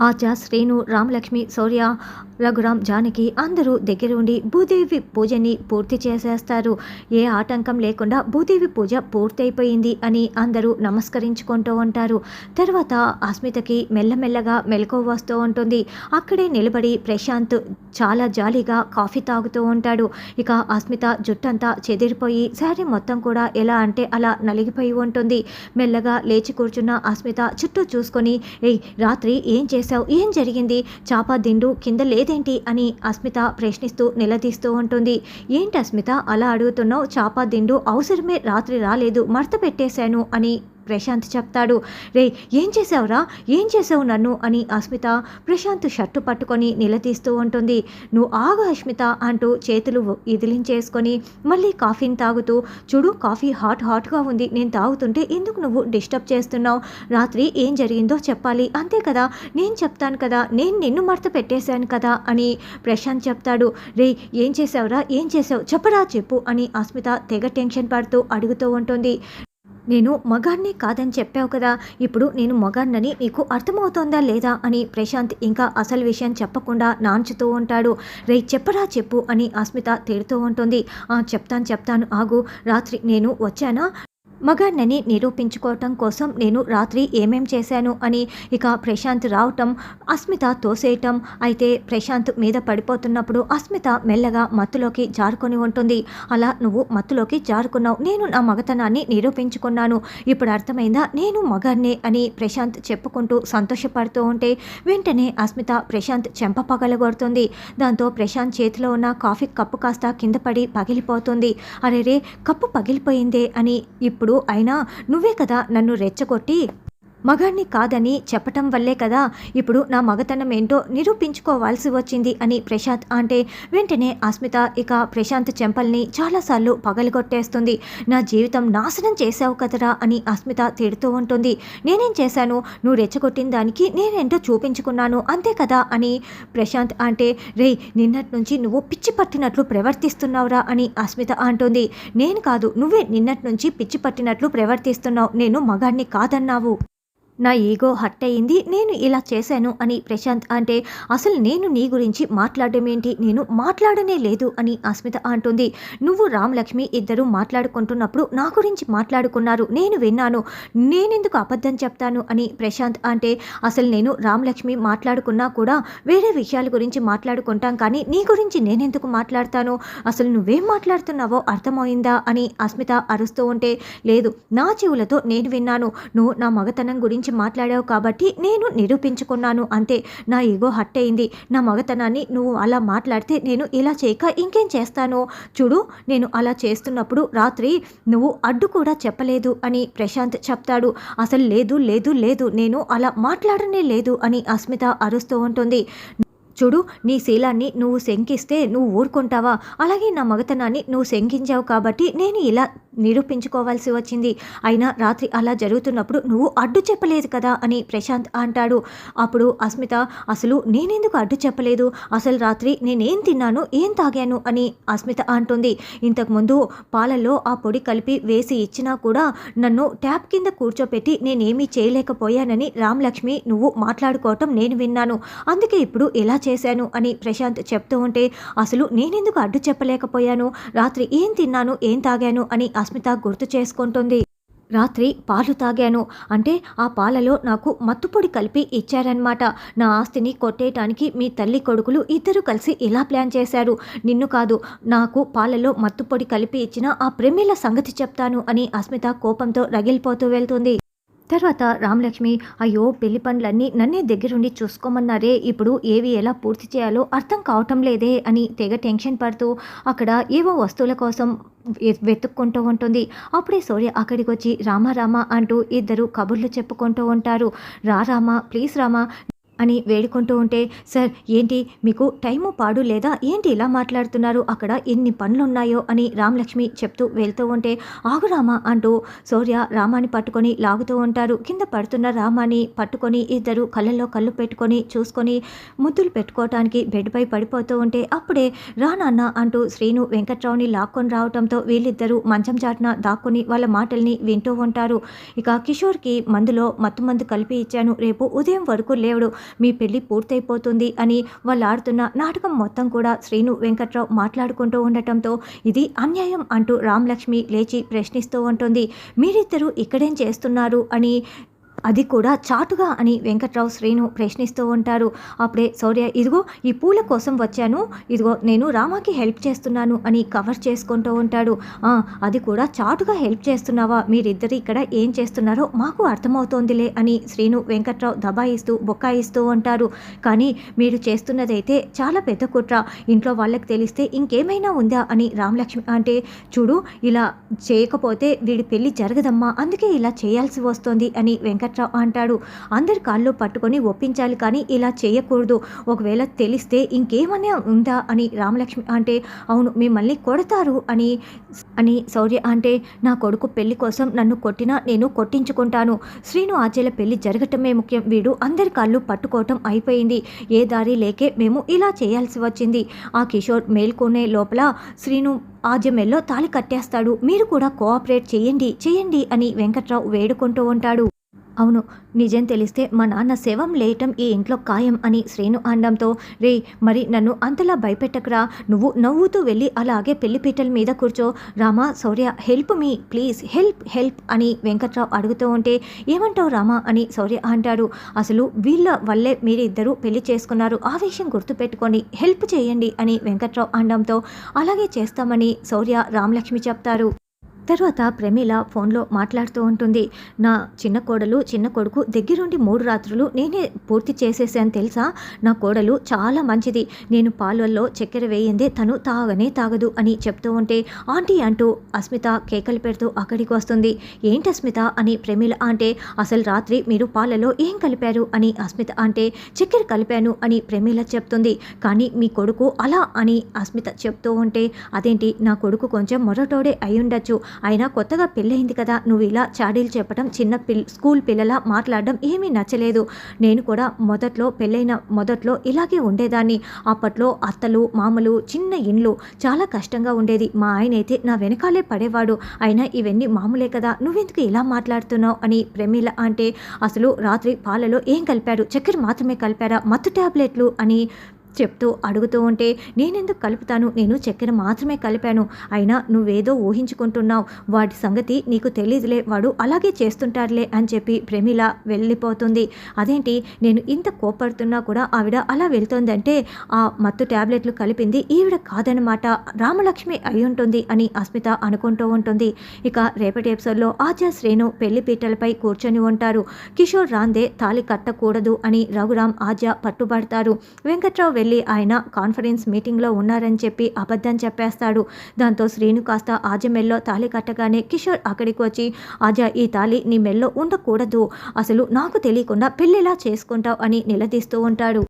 ఆచ శ్రీను రామలక్ష్మి శౌర్య రఘురాం జానకి అందరూ దగ్గర ఉండి భూదేవి పూజని పూర్తి చేసేస్తారు. ఏ ఆటంకం లేకుండా భూదేవి పూజ పూర్తయిపోయింది అని అందరూ నమస్కరించుకుంటూ ఉంటారు. తర్వాత అస్మితకి మెల్లమెల్లగా మెలకు వస్తూ ఉంటుంది. అక్కడే నిలబడి ప్రశాంత్ చాలా జాలీగా కాఫీ తాగుతూ ఉంటాడు. ఇక అస్మిత జుట్టంతా చెదిరిపోయి శారీ మొత్తం కూడా ఎలా అంటే అలా నలిగిపోయి ఉంటుంది. మెల్లగా లేచి కూర్చున్న అస్మిత చుట్టూ చూసుకొని ఏయ్ రాత్రి ఏం చేశావు? ఏం జరిగింది? చాప దిండు కింద లేదేంటి? అని అస్మిత ప్రశ్నిస్తూ నిలదీస్తూ ఉంటుంది. ఏంటి అస్మిత? అలా అడుగుతున్నావు చాప దిండు అవసరమే రాత్రి రాలేదు మడత పెట్టేశాను అని ప్రశాంత్ చెప్తాడు. రే ఏం చేసావురా ఏం చేసావు నన్ను? అని అస్మిత ప్రశాంత్ షర్టు పట్టుకొని నిలదీస్తూ ఉంటుంది. నువ్వు ఆగు అస్మిత అంటూ చేతులు ఇదిలించేసుకొని మళ్ళీ కాఫీని తాగుతూ చూడు కాఫీ హాట్ హాట్గా ఉంది. నేను తాగుతుంటే ఎందుకు నువ్వు డిస్టర్బ్ చేస్తున్నావు? రాత్రి ఏం జరిగిందో చెప్పాలి. అంతే కదా? నేను చెప్తాను కదా? నేను నిన్ను మడత పెట్టేశాను కదా? అని ప్రశాంత్ చెప్తాడు. రే ఏం చేసావురా ఏం చేసావు చెప్పరా చెప్పు అని అస్మిత తెగ టెన్షన్ పడుతూ అడుగుతూ ఉంటుంది. నేను మగాన్ని కాదని చెప్పావు కదా ఇప్పుడు నేను మగాన్నని నీకు అర్థమవుతోందా లేదా అని ప్రశాంత్ ఇంకా అసలు విషయం చెప్పకుండా నాంచుతూ ఉంటాడు. రే చెప్పరా చెప్పు అని అస్మిత తిడుతూ ఉంటుంది. "ఆ, చెప్తాను చెప్తాను ఆగు. రాత్రి నేను వచ్చానా? మగాన్నని నిరూపించుకోవటం కోసం నేను రాత్రి ఏమేం చేశాను అని ఇక ప్రశాంత్ రావటం అస్మిత తోసేయటం. అయితే ప్రశాంత్ మీద పడిపోతున్నప్పుడు అస్మిత మెల్లగా మత్తులోకి జారుకొని ఉంటుంది. అలా నువ్వు మత్తులోకి జారుకున్నావు. నేను నా మగతనాన్ని నిరూపించుకున్నాను. ఇప్పుడు అర్థమైందా? నేను మగాన్నే అని ప్రశాంత్ చెప్పుకుంటూ సంతోషపడుతూ ఉంటే వెంటనే అస్మిత ప్రశాంత్ చెంప పగలగొడుతుంది. దాంతో ప్రశాంత్ చేతిలో ఉన్న కాఫీ కప్పు కాస్త కింద పడి పగిలిపోతుంది. అరే రే కప్పు పగిలిపోయిందే అని ఇప్పుడు అయినా నువ్వే కదా నన్ను రెచ్చగొట్టి మగాణ్ణి కాదని చెప్పటం వల్లే కదా ఇప్పుడు నా మగతనం ఏంటో నిరూపించుకోవాల్సి వచ్చింది అని ప్రశాంత్ అంటే వెంటనే అస్మిత ఇక ప్రశాంత్ చెంపల్ని చాలాసార్లు పగలగొట్టేస్తుంది. నా జీవితం నాశనం చేశావు కదరా అని అస్మిత తిడుతూ ఉంటుంది. నేనేం చేశాను? నువ్వు రెచ్చగొట్టిన దానికి నేనేంటో చూపించుకున్నాను. అంతే కదా అని ప్రశాంత్ అంటే రే నిన్నటి నుంచి నువ్వు పిచ్చి పట్టినట్లు ప్రవర్తిస్తున్నావురా అని అస్మిత అంటుంది. నేను కాదు నువ్వే నిన్నటి నుంచి పిచ్చి పట్టినట్లు ప్రవర్తిస్తున్నావు. నేను మగాడిని కాదన్నావు. నా ఈగో హట్ అయింది నేను ఇలా చేశాను అని ప్రశాంత్ అంటే అసలు నేను నీ గురించి మాట్లాడడం ఏంటి? నేను మాట్లాడనే లేదు అని అస్మిత అంటుంది. నువ్వు రామలక్ష్మి ఇద్దరు మాట్లాడుకుంటున్నప్పుడు నా గురించి మాట్లాడుకున్నారు నేను విన్నాను నేనెందుకు అబద్ధం చెప్తాను అని ప్రశాంత్ అంటే అసలు నేను రామలక్ష్మి మాట్లాడుకున్నా కూడా వేరే విషయాల గురించి మాట్లాడుకుంటాం కానీ నీ గురించి నేనెందుకు మాట్లాడతాను? అసలు నువ్వేం మాట్లాడుతున్నావో అర్థమైందా అని అస్మిత అరుస్తూ ఉంటే లేదు నా చెవులతో నేను విన్నాను నువ్వు నా మగతనం గురించి మాట్లాడావు కాబట్టి నేను నిరూపించుకున్నాను అంతే. నా ఈగో హట్ అయింది నా మగతనాన్ని నువ్వు అలా మాట్లాడితే నేను ఇలా చేయక ఇంకేం చేస్తాను? చూడు నేను అలా చేస్తున్నప్పుడు రాత్రి నువ్వు అడ్డు కూడా చెప్పలేదు అని ప్రశాంత్ చెప్తాడు. అసలు లేదు లేదు లేదు నేను అలా మాట్లాడనే లేదు అని అస్మిత అరుస్తూ ఉంటుంది. చూడు నీ శీలాన్ని నువ్వు శంకిస్తే నువ్వు ఊరుకుంటావా? అలాగే నా మగతనాన్ని నువ్వు శంకించావు కాబట్టి నేను ఇలా నిరూపించుకోవాల్సి వచ్చింది. అయినా రాత్రి అలా జరుగుతున్నప్పుడు నువ్వు అడ్డు చెప్పలేదు కదా అని ప్రశాంత్ అంటాడు. అప్పుడు అస్మిత అసలు నేనెందుకు అడ్డు చెప్పలేదు? అసలు రాత్రి నేనేం తిన్నాను? ఏం తాగాను? అని అస్మిత అంటుంది. ఇంతకుముందు పాలల్లో ఆ పొడి కలిపి వేసి ఇచ్చినా కూడా నన్ను ట్యాప్ కింద కూర్చోపెట్టి నేనేమీ చేయలేకపోయానని రామలక్ష్మి నువ్వు మాట్లాడుకోవటం నేను విన్నాను. అందుకే ఇప్పుడు ఎలా చేశాను అని ప్రశాంత్ చెప్తూ ఉంటే అసలు నేనెందుకు అడ్డు చెప్పలేకపోయాను? రాత్రి ఏం తిన్నాను? ఏం తాగాను? అని అస్మిత గుర్తు చేసుకుంటుంది. రాత్రి పాలు తాగాను. అంటే ఆ పాలలో నాకు మత్తుపొడి కలిపి ఇచ్చారనమాట నా ఆస్తిని కొట్టేయటానికి మీ తల్లి కొడుకులు ఇద్దరు కలిసి ఇలా ప్లాన్ చేశారు. నిన్ను కాదు నాకు పాలలో మత్తుపొడి కలిపి ఇచ్చిన ఆ ప్రేమిల సంగతి చెప్తాను అని అస్మిత కోపంతో రగిలిపోతూ వెళ్తుంది. తర్వాత రామలక్ష్మి అయ్యో పెళ్ళి పనులన్నీ నన్నే దగ్గరుండి చూసుకోమన్నారే. ఇప్పుడు ఏవి ఎలా పూర్తి చేయాలో అర్థం కావటం లేదే అని తెగ టెన్షన్ పడుతూ అక్కడ ఏవో వస్తువుల కోసం వెతుక్కుంటూ ఉంటుంది. అప్పుడే సూర్య అక్కడికి వచ్చి రామ రామ అంటూ ఇద్దరు కబుర్లు చెప్పుకుంటూ ఉంటారు. రా రామ ప్లీజ్ రామ అని వేడుకుంటూ ఉంటే సార్ ఏంటి? మీకు టైము పాడు లేదా? ఏంటి ఇలా మాట్లాడుతున్నారు? అక్కడ ఎన్ని పనులున్నాయో? అని రామలక్ష్మి చెప్తూ వెళ్తూ ఉంటే ఆగు అంటూ సూర్య రామాని పట్టుకొని లాగుతూ ఉంటారు. కింద పడుతున్న రామాని పట్టుకొని ఇద్దరు కళ్ళల్లో కళ్ళు పెట్టుకొని చూసుకొని ముద్దులు పెట్టుకోవటానికి బెడ్పై పడిపోతూ ఉంటే అప్పుడే రా నాన్న అంటూ శ్రీను వెంకట్రావుని లాక్కొని రావడంతో వీళ్ళిద్దరూ మంచం చాటున దాక్కుని వాళ్ళ మాటల్ని వింటూ ఉంటారు. ఇక కిషోర్కి మందులో మత్తు మందు కలిపి ఇచ్చాను. రేపు ఉదయం వరకు లేవడు. మీ పెళ్ళి పూర్తయిపోతుంది అని వాళ్ళు ఆడుతున్న నాటకం మొత్తం కూడా శ్రీను వెంకట్రావు మాట్లాడుకుంటూ ఉండటంతో ఇది అన్యాయం అంటూ రామలక్ష్మి లేచి ప్రశ్నిస్తూ ఉంటుంది. మీరిద్దరూ ఇక్కడేం చేస్తున్నారు అని అది కూడా చాటుగా అని వెంకట్రావు శ్రీను ప్రశ్నిస్తూ ఉంటారు. అప్పుడే శౌర్య ఇదిగో ఈ పూల కోసం వచ్చాను. ఇదిగో నేను రామాకి హెల్ప్ చేస్తున్నాను అని కవర్ చేసుకుంటూ ఉంటాడు. అది కూడా చాటుగా హెల్ప్ చేస్తున్నావా? మీరిద్దరు ఇక్కడ ఏం చేస్తున్నారో మాకు అర్థమవుతోందిలే అని శ్రీను వెంకట్రావు దబాయిస్తూ బొక్కాయిస్తూ ఉంటారు. కానీ మీరు చేస్తున్నదైతే చాలా పెద్ద కుట్ర. ఇంట్లో వాళ్ళకి తెలిస్తే ఇంకేమైనా ఉందా అని రామలక్ష్మి అంటే చూడు ఇలా చేయకపోతే వీడి పెళ్ళి జరగదమ్మా అందుకే ఇలా చేయాల్సి వస్తోంది అని వెంకట్రావు అంటాడు. అందరి కాళ్ళు పట్టుకొని ఒప్పించాలి కానీ ఇలా చేయకూడదు. ఒకవేళ తెలిస్తే ఇంకేమన్నా ఉందా అని రామలక్ష్మి అంటే అవును మిమ్మల్ని కొడతారు అని అని శౌర్య అంటే నా కొడుకు పెళ్ళి కోసం నన్ను కొట్టినా నేను కొట్టించుకుంటాను. శ్రీను ఆచేల పెళ్ళి జరగటమే ముఖ్యం. వీడు అందరి కాళ్ళు పట్టుకోవటం అయిపోయింది. ఏ దారి లేకే మేము ఇలా చేయాల్సి వచ్చింది. ఆ కిషోర్ మేల్కొనే లోపల శ్రీను ఆజమెల్లో తాళి కట్టేస్తాడు. మీరు కూడా కోఆపరేట్ చేయండి చేయండి అని వెంకట్రావు వేడుకుంటూ ఉంటాడు. అవును నిజం తెలిస్తే మా నాన్న శవం లేయటం ఈ ఇంట్లో ఖాయం అని శ్రీను అనడంతో రే మరి నన్ను అంతలా భయపెట్టకరా. నువ్వు నవ్వుతూ వెళ్ళి అలాగే పెళ్ళిపీటల మీద కూర్చో. Rama Shaurya help me please help help అని వెంకట్రావు అడుగుతూ ఉంటే ఏమంటావు రామా అని శౌర్య అంటాడు. అసలు వీళ్ళ వల్లే మీరిద్దరూ పెళ్ళి చేసుకున్నారు. ఆ విషయం గుర్తుపెట్టుకొని హెల్ప్ చేయండి అని వెంకట్రావు అనడంతో అలాగే చేస్తామని శౌర్య రామలక్ష్మి చెప్తారు. తర్వాత ప్రమీల ఫోన్లో మాట్లాడుతూ ఉంటుంది. నా చిన్న కోడలు చిన్న కొడుకు దగ్గరుండి మూడు రాత్రులు నేనే పూర్తి చేసేసాను తెలుసా? నా కోడలు చాలా మంచిది. నేను పాలల్లో చక్కెర వేయిందే తను తాగనే తాగదు అని చెప్తూ ఉంటే ఆంటీ అంటూ అస్మిత కేకలు పెడుతూ అక్కడికి వస్తుంది. ఏంటి అస్మిత? అని ప్రమీల అంటే అసలు రాత్రి మీరు పాలలో ఏం కలిపారు? అని అస్మిత అంటే చక్కెర కలిపాను అని ప్రమీల చెప్తుంది. కానీ మీ కొడుకు అలా అని అస్మిత చెప్తూ ఉంటే అదేంటి? నా కొడుకు కొంచెం మొరటోడే అయ్యుండొచ్చు. అయినా కొత్తగా పెళ్ళయింది కదా నువ్వు ఇలా చాడీలు చెప్పడం చిన్న పిల్ స్కూల్ పిల్లల మాట్లాడడం ఏమీ నచ్చలేదు. నేను కూడా మొదట్లో పెళ్ళైన మొదట్లో ఇలాగే ఉండేదాన్ని. అప్పట్లో అత్తలు మామలు చిన్న ఇండ్లు చాలా కష్టంగా ఉండేది. మా ఆయన అయితే నా వెనకాలే పడేవాడు. అయినా ఇవన్నీ మామూలే కదా నువ్వెందుకు ఇలా మాట్లాడుతున్నావు అని ప్రమీల అంటే అసలు రాత్రి పాలలో ఏం కలిపాడు? చక్కెర మాత్రమే కలిపారా? మత్తు ట్యాబ్లెట్లు అని చెప్తూ అడుగుతూ ఉంటే నేనెందుకు కలుపుతాను? నేను చక్కెర మాత్రమే కలిపాను. అయినా నువ్వేదో ఊహించుకుంటున్నావు. వాటి సంగతి నీకు తెలియదులే వాడు అలాగే చేస్తుంటారులే అని చెప్పి ప్రమీల వెళ్ళిపోతుంది. అదేంటి? నేను ఇంత కోపడుతున్నా కూడా ఆవిడ అలా వెళ్తోందంటే ఆ మత్తు ట్యాబ్లెట్లు కలిపింది ఈవిడ కాదనమాట రామలక్ష్మి అయి ఉంటుంది అని అస్మిత అనుకుంటూ ఉంటుంది. ఇక రేపటి ఎపిసోడ్లో ఆచా శ్రేణు పెళ్ళి పీటలపై కూర్చొని ఉంటారు. కిషోర్ రాందే తాలి కట్టకూడదు అని రఘురాం ఆజా పట్టుబడతారు. వెంకట్రావు వెళ్ళి ఆయన కాన్ఫరెన్స్ మీటింగ్లో ఉన్నారని చెప్పి అబద్ధం చెప్పేస్తాడు. దాంతో శ్రీను కాస్త ఆజ మెల్లో తాళి కట్టగానే కిషోర్ అక్కడికి వచ్చి ఆజా ఈ తాళి నీ మెల్లో ఉండకూడదు. అసలు నాకు తెలియకుండా పెళ్ళిలా చేసుకుంటావు అని నిలదీస్తూ ఉంటాడు.